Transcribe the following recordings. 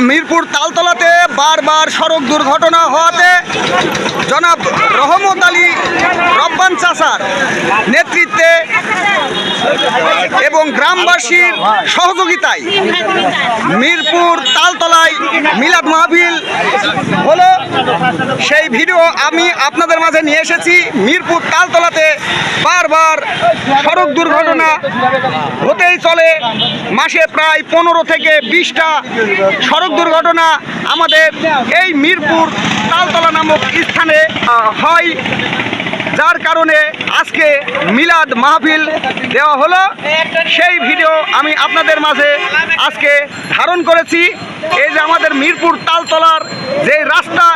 মিরপুর তালতলাতে বারবার সড়ক দুর্ঘটনা হওয়াতে জনাব রহমত আলী রব্বান চাষার নেতৃত্বে এবং গ্রামবাসীর সহযোগিতায় মিরপুর তালতলায় মিলাদ মাহফিল হলো। সেই ভিডিও আমি আপনাদের মাঝে নিয়ে এসেছি। মিরপুর তালতলাতে বারবার সড়ক দুর্ঘটনা হতেই চলে। মাসে প্রায় পনেরো থেকে বিশটা সড়ক দুর্ঘটনা আমাদের এই মিরপুর তালতলা নামক স্থানে হয়। যার কারণে আজকে মিলাদ মাহফিল দেওয়া হলো। সেই ভিডিও আমি আপনাদের মাঝে আজকে ধারণ করেছি। এই যে আমাদের মিরপুর তালতলার যে রাস্তা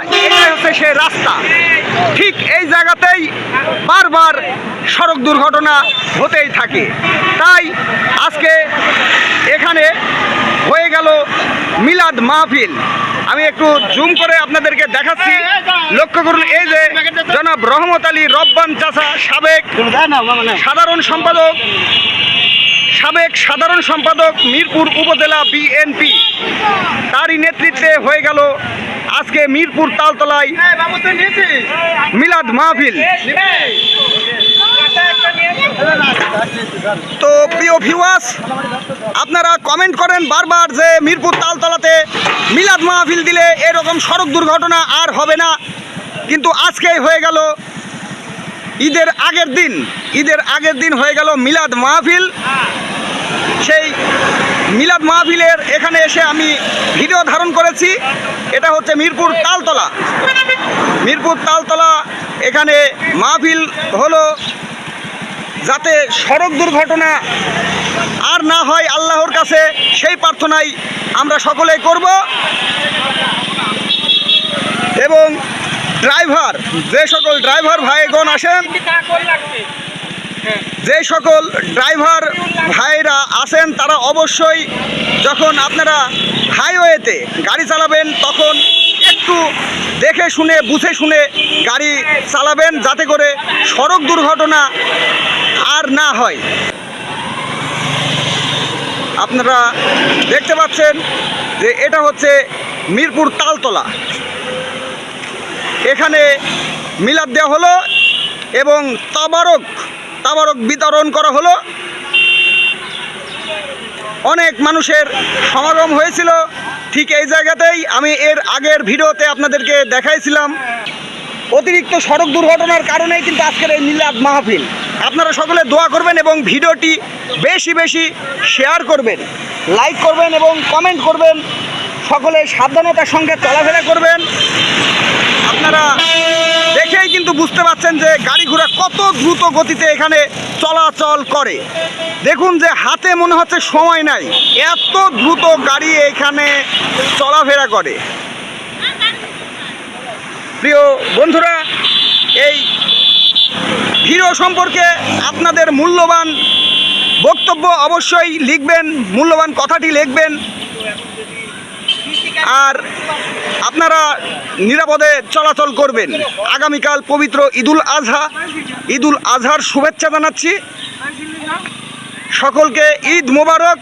হচ্ছে সেই রাস্তা। ঠিক এই জায়গাতেই বারবার সড়ক দুর্ঘটনা হতেই থাকে। তাই আজকে এখানে মিলাদ মাহফিল। আমি একটু জুম করে আপনাদেরকে দেখাচ্ছি। লক্ষ্য করুন, এই যে জনাব রহমত আলী রব্বান চাষা সাবেক সাধারণ সম্পাদক, সাবেক সাধারণ সম্পাদক মিরপুর উপজেলা বিএনপি। তারই নেতৃত্বে হয়ে গেল আজকে মিরপুর তালতলায় মিলাদ মাহফিল। তো প্রিয় ভিউয়ার্স আপনারা কমেন্ট করেন বারবার যে মিরপুর তালতলাতে মিলাদ মাহফিল দিলে এরকম সড়ক দুর্ঘটনা আর হবে না। কিন্তু আজকেই হয়ে গেল ঈদের আগের দিন, ঈদের আগের দিন হয়ে গেল মিলাদ মাহফিল। সেই মিলাদ মাহফিলের এখানে এসে আমি ভিডিও ধারণ করেছি। এটা হচ্ছে মিরপুর তালতলা। মিরপুর তালতলা এখানে মাহফিল হলো যাতে সড়ক দুর্ঘটনা আর না হয় আল্লাহর কাছে, সেই প্রার্থনাই আমরা সকলেই করব। এবং ড্রাইভার, যে সকল ড্রাইভার ভাইগণ আসেন যে সকল ড্রাইভার ভাইরা আছেন, তারা অবশ্যই যখন আপনারা হাইওয়েতে গাড়ি চালাবেন, তখন একটু দেখে শুনে, বুঝে শুনে গাড়ি চালাবেন, যাতে করে সড়ক দুর্ঘটনা আর না হয়। আপনারা দেখতে পাচ্ছেন যে এটা হচ্ছে মিরপুর তালতলা। এখানে মিলাদ দেওয়া হলো এবং তাবারক তাবারক বিতরণ করা হলো। অনেক মানুষের সমাগম হয়েছিল। ঠিক এই জায়গাতেই আমি এর আগের ভিডিওতে আপনাদেরকে দেখাইছিলাম। অতিরিক্ত সড়ক দুর্ঘটনার কারণেই কিন্তু আজকের এই মিলাদ মাহফিল। আপনারা সকলে দোয়া করবেন এবং ভিডিওটি বেশি বেশি শেয়ার করবেন, লাইক করবেন এবং কমেন্ট করবেন। সকলে সাবধানতার সঙ্গে চলাফেরা করবেন। আপনারা দেখেই কিন্তু বুঝতে পারছেন যে গাড়ি ঘোড়া কত দ্রুত গতিতে এখানে চলাচল করে। দেখুন যে হাতে মনে হচ্ছে সময় নাই, এত দ্রুত গাড়ি এখানে চলাফেরা করে। প্রিয় বন্ধুরা, এই ভিডিও সম্পর্কে আপনাদের মূল্যবান বক্তব্য অবশ্যই লিখবেন, মূল্যবান কথাটি লিখবেন। আর আপনারা নিরাপদে চলাচল করবেন। আগামীকাল পবিত্র ঈদুল আজহা। ঈদুল আজহার শুভেচ্ছা জানাচ্ছি। সকলকে ঈদ মোবারক।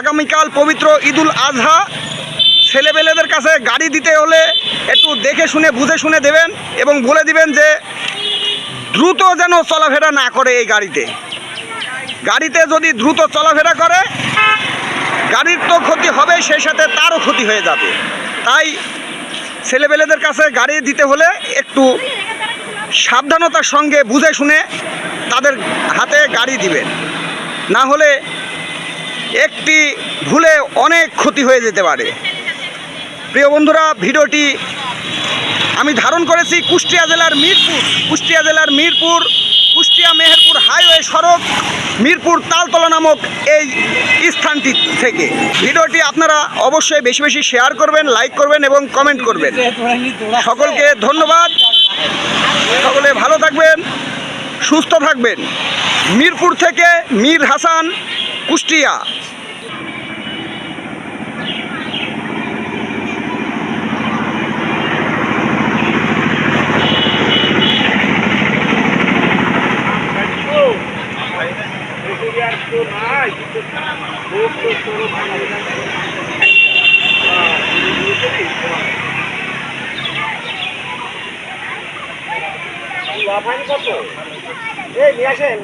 আগামীকাল পবিত্র ঈদুল আজহা। ছেলেবেলেদের কাছে গাড়ি দিতে হলে একটু দেখে শুনে, বুঝে শুনে দেবেন এবং বলে দিবেন যে দ্রুত যেন চলাফেরা না করে এই গাড়িতে। গাড়িতে যদি দ্রুত চলাফেরা করে, গাড়ির তো ক্ষতি হবে সেই সাথে তারও ক্ষতি হয়ে যাবে। তাই ছেলেবেলেদের কাছে গাড়ি দিতে হলে একটু সাবধানতার সঙ্গে বুঝে শুনে তাদের হাতে গাড়ি দিবেন। না হলে একটি ভুলে অনেক ক্ষতি হয়ে যেতে পারে। প্রিয় বন্ধুরা, ভিডিওটি আমি ধারণ করেছি কুষ্টিয়া জেলার মিরপুর, কুষ্টিয়া জেলার মিরপুর, কুষ্টিয়া মেহেরপুর হাইওয়ে সড়ক, মিরপুর তালতলা নামক এই স্থানটি থেকে। ভিডিওটি আপনারা অবশ্যই বেশি বেশি শেয়ার করবেন, লাইক করবেন এবং কমেন্ট করবেন। সকলকে ধন্যবাদ। সকলে ভালো থাকবেন, সুস্থ থাকবেন। মিরপুর থেকে মীর হাসান, কুষ্টিয়া নাই লাফানি কত এই নিয়ে আসেন।